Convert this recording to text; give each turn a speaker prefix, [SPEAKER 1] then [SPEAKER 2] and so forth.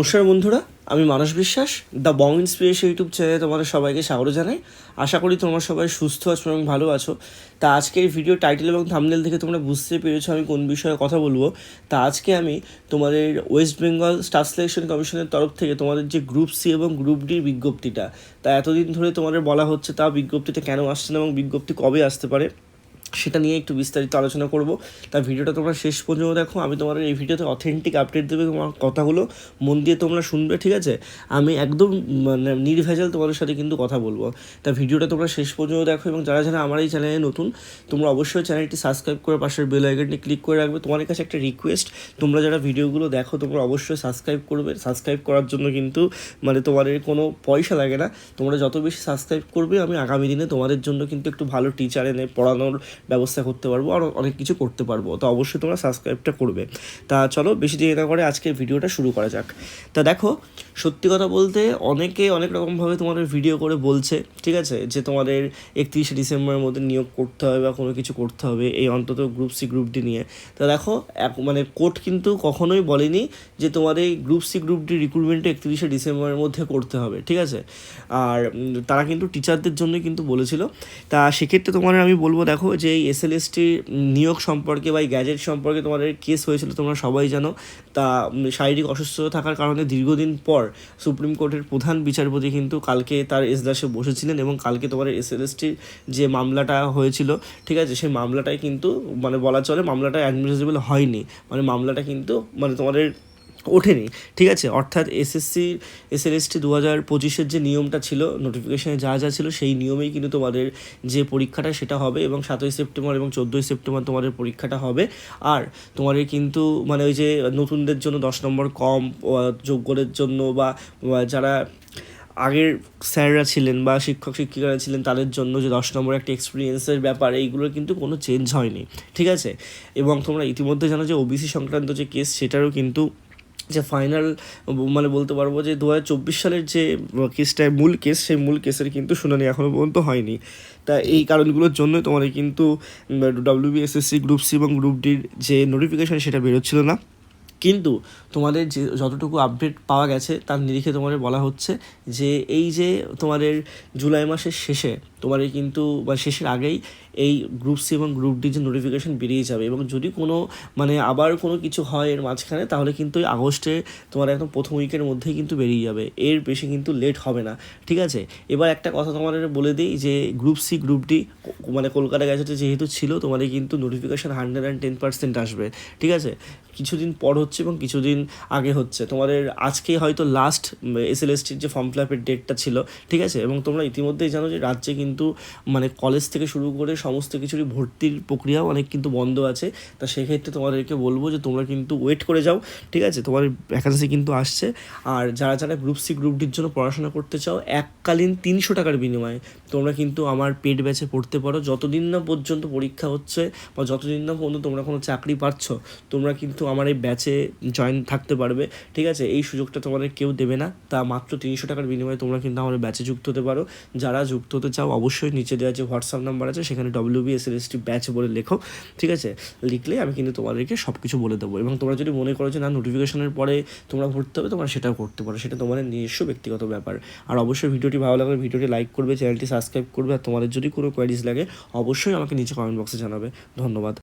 [SPEAKER 1] নমস্কার বন্ধুরা, আমি মানস বিশ্বাস দ্য বং ইন্সপিরেশন ইউটিউব চ্যানেলে তোমাদের সবাইকে স্বাগত জানাই। আশা করি তোমরা সবাই সুস্থ আছো এবং ভালো আছো। তা আজকের ভিডিও টাইটেল এবং থামনেল থেকে তোমরা বুঝতে পেরেছ আমি কোন বিষয়ে কথা বলব। তা আজকে আমি তোমাদের ওয়েস্ট বেঙ্গল স্টাফ সিলেকশন কমিশনের তরফ থেকে তোমাদের যে গ্রুপ সি এবং গ্রুপ ডির বিজ্ঞপ্তিটা, তা এতদিন ধরে তোমাদের বলা হচ্ছে, তা বিজ্ঞপ্তিতে কেন আসছে না এবং বিজ্ঞপ্তি কবে আসতে পারে? সেটা নিয়ে একটু বিস্তারিত আলোচনা করব। তা ভিডিওটা তোমরা শেষ পর্যন্ত দেখো। আমি তোমাদের এই ভিডিওতে অথেন্টিক আপডেট দেবে তোমার কথাগুলো। মন দিয়ে তোমরা শুনবে, ঠিক আছে? আমি একদম মানে নির্ভেজাল তোমাদের সাথে কিন্তু কথা বলব। তা ভিডিওটা তোমরা শেষ পর্যন্ত দেখো এবং যারা যারা আমার এই চ্যানেলে নতুন, তোমরা অবশ্যই চ্যানেলটি সাবস্ক্রাইব করে পাশের বেল আইকনটি ক্লিক করে রাখবে। তোমার কাছে একটা রিকোয়েস্ট তোমরা যারা ভিডিওগুলো দেখো, তোমরা অবশ্যই সাবস্ক্রাইব করবে। সাবস্ক্রাইব করার জন্য কিন্তু মানে তোমাদের কোনো পয়সা লাগে না। তোমরা যত বেশি সাবস্ক্রাইব করবে, আমি আগামী দিনে তোমাদের জন্য কিন্তু একটু ভালো টিচার এনে পড়ানোর ব্যবস্থা করতে পারব, আর অনেক কিছু করতে পারব। তো অবশ্যই তোমরা সাবস্ক্রাইবটা করবে। তা চলো বেশি দেরি না করে আজকের ভিডিওটা শুরু করা যাক। তা দেখো, সত্যি কথা বলতে অনেকে অনেক রকমভাবে তোমাদের ভিডিও করে বলছে, ঠিক আছে? যে তোমাদের একত্রিশে ডিসেম্বরের মধ্যে নিয়োগ করতে হবে বা কোনো কিছু করতে হবে, এই অন্তত গ্রুপ সি গ্রুপ ডি নিয়ে। তা দেখো, এক মানে কোর্ট কিন্তু কখনোই বলেনি যে তোমাদের এই গ্রুপ সি গ্রুপ ডি রিক্রুটমেন্টটা একত্রিশে ডিসেম্বরের মধ্যে করতে হবে, ঠিক আছে? আর তারা কিন্তু টিচারদের জন্য কিন্তু বলেছিল। তা সেক্ষেত্রে তোমার আমি বলব, দেখো যে এই এসএলএসটি নিয়োগ সম্পর্কে বা এই গ্যাজেট সম্পর্কে তোমাদের কেস হয়েছিল, তোমরা সবাই জানো। তা শারীরিক অসুস্থতা থাকার কারণে দীর্ঘদিন পর সুপ্রিম কোর্টের প্রধান বিচারপতি কিন্তু কালকে তার এজলাসে বসেছিলেন এবং কালকে তোমার এসএলএসটির যে মামলাটা হয়েছিল, ঠিক আছে, সেই মামলাটাই কিন্তু মানে বলা চলে মামলাটা অ্যাডমিসিবল হয়নি। মানে মামলাটা কিন্তু মানে তোমাদের ওঠেনি। ঠিক আছে? অর্থাৎ এসএসসি এসএলএসটি দু হাজার পঁচিশের যে নিয়মটা ছিল নোটিফিকেশানে যা যা ছিল, সেই নিয়মেই কিন্তু তোমাদের যে পরীক্ষাটা সেটা হবে এবং সাতই সেপ্টেম্বর এবং চোদ্দোই সেপ্টেম্বর তোমাদের পরীক্ষাটা হবে। আর তোমাদের কিন্তু মানে ওই যে নতুনদের জন্য দশ নম্বর কম যোগ্যদের জন্য বা যারা আগের স্যাররা ছিলেন বা শিক্ষক শিক্ষিকারা ছিলেন, তাদের জন্য যে দশ নম্বর একটা এক্সপিরিয়েন্সের ব্যাপার, এইগুলো কিন্তু কোনো চেঞ্জ হয়নি। ঠিক আছে? এবং তোমরা ইতিমধ্যে জানো যে ওবিসি সংক্রান্ত যে কেস সেটারও কিন্তু যে ফাইনাল মানে বলতে পারব যে দু হাজার চব্বিশ সালের যে কেসটায় মূল কেস, সেই মূল কেসের কিন্তু শুনানি এখনও পর্যন্ত হয়নি। তা এই কারণগুলোর জন্য তোমাদের কিন্তু ডাব্লিউবিএসএসসি গ্রুপ সি এবং গ্রুপ ডির যে নোটিফিকেশান সেটা বেরোচ্ছিল না। কিন্তু তোমাদের যে যতটুকু আপডেট পাওয়া গেছে, তার নিরিখে তোমাদের বলা হচ্ছে যে এই যে তোমাদের জুলাই মাসের শেষে, তোমাদের কিন্তু বা শেষের আগেই এই গ্রুপ সি এবং গ্রুপ ডি যে নোটিফিকেশন বেরিয়ে যাবে এবং যদি কোনো মানে আবার কোনো কিছু হয় এর মাঝখানে, তাহলে কিন্তু ওই আগস্টে তোমার একদম প্রথম উইকের মধ্যেই কিন্তু বেরিয়ে যাবে। এর বেশি কিন্তু লেট হবে না, ঠিক আছে? এবার একটা কথা তোমাদের বলে দিই যে গ্রুপ সি গ্রুপ ডি মানে কলকাতা গ্যাজেটে যেহেতু ছিল, তোমাদের কিন্তু notification hundred and ten percent আসবে, ঠিক আছে? কিছুদিন পর হচ্ছে এবং কিছুদিন আগে হচ্ছে। তোমাদের আজকে হয়তো লাস্ট এস এসএলএসটির যে ফর্ম ফিল আপের ডেটটা ছিল, ঠিক আছে? এবং তোমরা ইতিমধ্যেই জানো যে রাজ্যে কিন্তু মানে কলেজ থেকে শুরু করে সমস্ত কিছুরই ভর্তির প্রক্রিয়াও অনেক কিন্তু বন্ধ আছে। তা সেক্ষেত্রে তোমাদেরকে বলব যে তোমরা কিন্তু ওয়েট করে যাও, ঠিক আছে? তোমার ভ্যাকান্সি কিন্তু আসছে। আর যারা যারা গ্রুপ সি গ্রুপ ডির জন্য পড়াশোনা করতে চাও, এককালীন তিনশো টাকার বিনিময়ে তোমরা কিন্তু আমার পেড ব্যাচে পড়তে পারো। যতদিন না পর্যন্ত পরীক্ষা হচ্ছে বা যতদিন না পর্যন্ত তোমরা কোনো চাকরি পাচ্ছ, তোমরা কিন্তু আমার এই ব্যাচে জয়েন থাকতে পারবে। ঠিক আছে? এই সুযোগটা তোমাদের কেউ দেবে না। তা মাত্র তিনশো টাকার বিনিময়ে তোমরা কিন্তু আমার ব্যাচে যুক্ত হতে পারো। যারা যুক্ত হতে চাও, অবশ্যই নিচে দেওয়া যে হোয়াটসঅ্যাপ নাম্বার আছে, সেখানে W B S L S T batch বলে লেখো। ঠিক আছে? লিখলে আমি কিন্তু তোমাদেরকে সব কিছু বলে দেবো। এবং তোমরা যদি মনে করো যে, না নোটিফিকেশনের পরে তোমরা ভর্তি হবে, তোমরা সেটাও করতে পারো। সেটা তোমাদের নিজস্ব ব্যক্তিগত ব্যাপার। আর অবশ্যই ভিডিওটি ভালো লাগলে ভিডিওটি লাইক করবে, চ্যানেলটি সাবস্ক্রাইব করবে। আর তোমাদের যদি কোনো কোয়ারিজ লাগে, অবশ্যই আমাকে নিচে কমেন্ট বক্সে জানাবে। ধন্যবাদ।